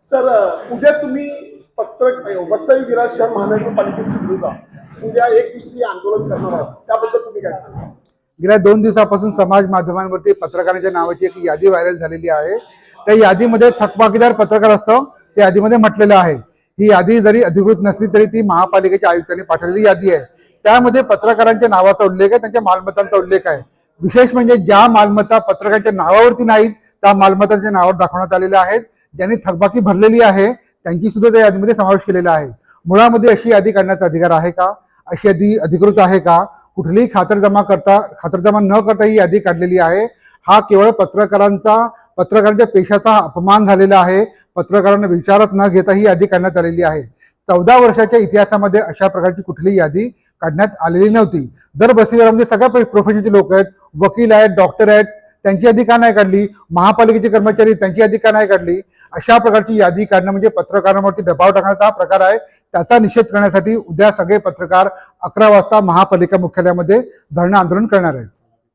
Sir उद्या तुम्ही पत्रक वसई विरार शहर महानगरपालिकेच्या विरोधात उद्या एक दिवसीय आंदोलन करणार आहात. त्याबद्दल तुम्ही काय सांगा गेल्या दोन दिवसापासून समाज माध्यमांवरती पत्रकारांच्या नावाची एक यादी व्हायरल झालेली आहे. त्या यादीमध्ये थकबाकीदार पत्रकार असतं त्या यादीमध्ये म्हटलेलं आहे ही यादी जरी अधिकृत नसली तरी ती महापालिकेच्या आयुक्तांनी पाठवलेली यादी आहे. त्यामध्ये पत्रकारांच्या नावाचा उल्लेख आहे त्यांच्या मालमत्तांचा उल्लेख आहे. विशेष म्हणजे ज्या मालमत्ता पत्रकारांच्या नावावरती नाहीत त्या मालमत्तांच्या नावावर दाखवण्यात आलेल्या आहेत. ज्यांनी थकबाकी भरलेली आहे त्यांची सुद्धा त्या यादीमध्ये समावेश केलेला आहे. मुळामध्ये अशी यादी काढण्याचा अधिकार आहे का? अशी यादी अधिकृत आहे का? कुठलीही खातरजमा करता खातरजमा न करता ही यादी काढलेली आहे. हा केवळ पत्रकारांचा पत्रकारांच्या पेशाचा अपमान झालेला आहे. पत्रकारांना विचारात न घेता ही यादी काढण्यात आलेली आहे. चौदा वर्षाच्या इतिहासामध्ये अशा प्रकारची कुठलीही यादी काढण्यात आलेली नव्हती. जर बसीवरामध्ये सगळ्या प्रोफेशनचे लोक आहेत वकील आहेत डॉक्टर आहेत त्यांची यादी का नाही काढली? महापालिकेचे कर्मचारी त्यांची यादी का नाही काढली? अशा प्रकारची यादी काढणं म्हणजे पत्रकारांवरती दबाव टाकण्याचा हा प्रकार आहे. त्याचा निषेध करण्यासाठी उद्या सगळे पत्रकार अकरा वाजता महापालिका मुख्यालयामध्ये धरणं आंदोलन करणार आहेत.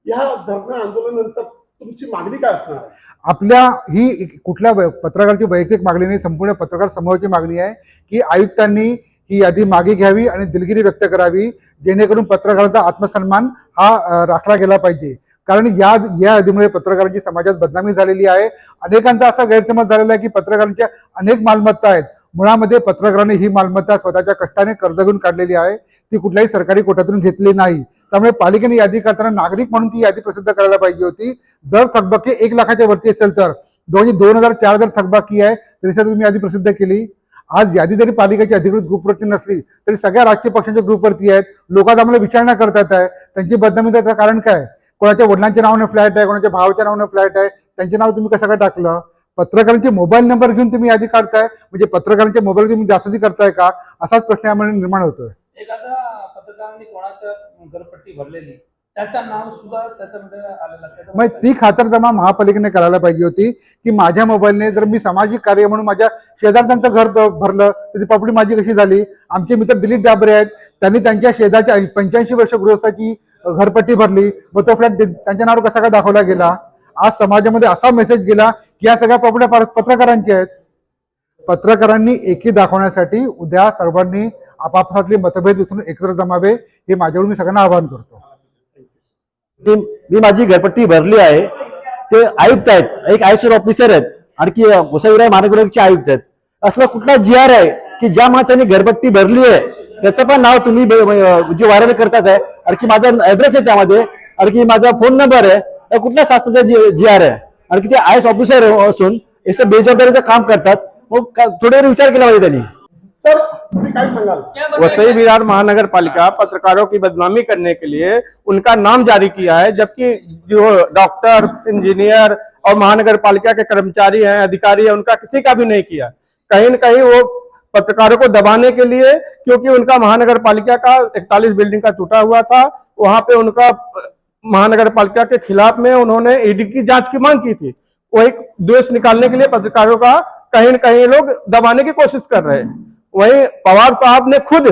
या धरणं आंदोलनानंतर तुमची मागणी काय असणार? आपल्या ही कुठल्या पत्रकाराची वैयक्तिक मागणी नाही संपूर्ण पत्रकार समूहाची मागणी आहे की आयुक्तांनी ही यादी मागे घ्यावी आणि दिलगिरी व्यक्त करावी जेणेकरून पत्रकारांचा आत्मसन्मान हा राखला गेला पाहिजे. कारण या या यादीमुळे पत्रकारांची समाजात बदनामी झालेली आहे. अनेकांचा असा गैरसमज झालेला आहे की पत्रकारांच्या अनेक मालमत्ता आहेत. मुळामध्ये पत्रकारांनी ही मालमत्ता स्वतःच्या कष्टाने कर्ज घेऊन काढलेली आहे. ती कुठल्याही सरकारी कोट्यातून घेतली नाही. त्यामुळे पालिकेने यादी करताना नागरिक म्हणून ती यादी प्रसिद्ध करायला पाहिजे होती. जर थकबाकी एक लाखाच्या वरती असेल तर दोन दोन हजार चार जर थकबाकी आहे तरी सर तुम्ही यादी प्रसिद्ध केली. आज यादी जरी पालिकेची अधिकृत ग्रुपवरती नसली तरी सगळ्या राजकीय पक्षांच्या ग्रुपवरती आहेत. लोकांचा आम्हाला विचारणा करतात आहे. त्यांची बदनामी त्याचं कारण काय? कोणाच्या वडिलांच्या नावाने फ्लॅट आहे कोणाच्या भावाच्या नावाने फ्लॅट आहे त्यांचे नाव तुम्ही कसं काय टाकलं? पत्रकारांचे मोबाईल नंबर घेऊन तुम्ही यादी काढताय? म्हणजे पत्रकारांच्या मोबाईल तुम्ही जास्ती करताय का? असाच प्रश्न यामुळे निर्माण होतोय. एखादा पत्रकारांनी कोणाच्या घरपट्टी भरलेली त्याचं. मग ती खातरजमा महापालिकेने करायला पाहिजे होती की माझ्या मोबाईलने जर मी सामाजिक कार्य म्हणून माझ्या शेजारच्यांचं घर भरलं तर ती प्रॉपर्टी माझी कशी झाली? आमचे मित्र दिलीप डाबरे आहेत त्यांनी त्यांच्या शेजारच्या पंच्याऐंशी वर्ष गृहस्थाची घरपट्टी भरली व तो फ्लॅट त्यांच्या नावावर कसा काय दाखवला गेला? आज समाजामध्ये असा मेसेज गेला की या सगळ्या प्रॉपर्ट्या पत्रकारांच्या आहेत. पत्रकारांनी एकी दाखवण्यासाठी उद्या सर्वांनी आपापसातले मतभेद विसरून एकत्र जमावे हे माझ्याकडून मी सगळ्यांना आवाहन करतो. मी माझी घरपट्टी भरली आहे. ते आयुक्त आहेत. एक आय ऑफिसर आहेत. आणखी वसईविराय महानगरचे आयुक्त आहेत. असला कुठला जी आर आहे की ज्या माणसाने घरपट्टी भरली आहे त्याचं पण नाव तुम्ही जे म्हणजे व्हायरल करतात आहे. आणखी माझा ऍड्रेस आहे त्यामध्ये. आणखी माझा फ़ोन नंबर आहे. कुठल्या शासनाचा जी जी आर आहे? आणखी ते आय एस ऑफिसर असून असं बेजबाबदारीचं काम करतात. मग थोडे विचार केला पाहिजे त्यांनी. सर काय सांगाल? वसई विरार महानगर पालिका पत्रकारों की बदनामी करने के लिए उनका नाम जारी किया है जबकि जो डॉक्टर इंजीनियर और महानगर पालिका के कर्मचारी हैं अधिकारी हैं उनका किसी का भी नहीं किया। कहीं न कहीं वो पत्रकारों को दबाने के लिए, क्योंकि उनका महानगर पालिका का इकतालीस बिल्डिंग का टूटा हुआ था, वहाँ पे उनका महानगर पालिका के खिलाफ में उन्होंने ईडी की जाँच की मांग की थी। वो एक द्वेष निकालने के लिए पत्रकारों का कहीं न कहीं लोग दबाने की कोशिश कर रहे हैं। वहीं पवार साहब ने खुद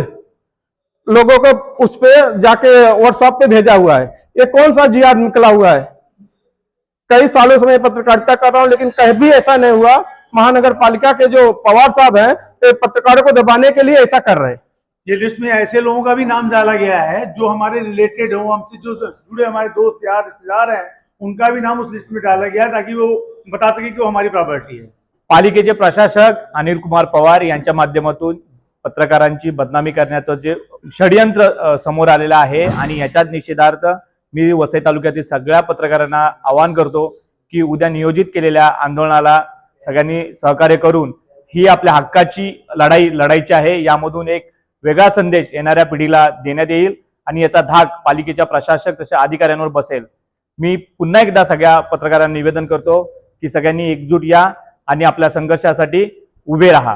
लोगों को उस पर जाके व्हाट्सएप पे भेजा हुआ है। ये कौन सा जीआर निकला हुआ है? कई सालों से मैं पत्रकारिता कर रहा हूँ, लेकिन कहीं भी ऐसा नहीं हुआ महानगर पालिका के जो पवार साहब हैं ये पत्रकारों को दबाने के लिए ऐसा कर रहे हैं। ये लिस्ट में ऐसे लोगों का भी नाम डाला गया है जो हमारे रिलेटेड हो हमसे जो जुड़े हमारे दोस्त यार रिश्तेदार हैं उनका भी नाम उस लिस्ट में डाला गया है ताकि वो बता सके कि वो हमारी प्रॉपर्टी है। पालिकेचे प्रशासक अनिल कुमार पवार यांच्या माध्यमातून पत्रकारांची बदनामी करण्याचं जे षडयंत्र समोर आलेलं आहे आणि याच्याच निषेधार्थ मी वसई तालुक्यातील सगळ्या पत्रकारांना आवाहन करतो की उद्या नियोजित केलेल्या आंदोलनाला सगळ्यांनी सहकार्य करून ही आपल्या हक्काची लढाई लढायची आहे. यामधून एक वेगळा संदेश येणाऱ्या पिढीला देण्यात येईल आणि याचा धाक पालिकेच्या प्रशासक तशा अधिकाऱ्यांवर बसेल. मी पुन्हा एकदा सगळ्या पत्रकारांना निवेदन करतो की सगळ्यांनी एकजूट या आणि आपल्या संघर्षासाठी उभे राहा.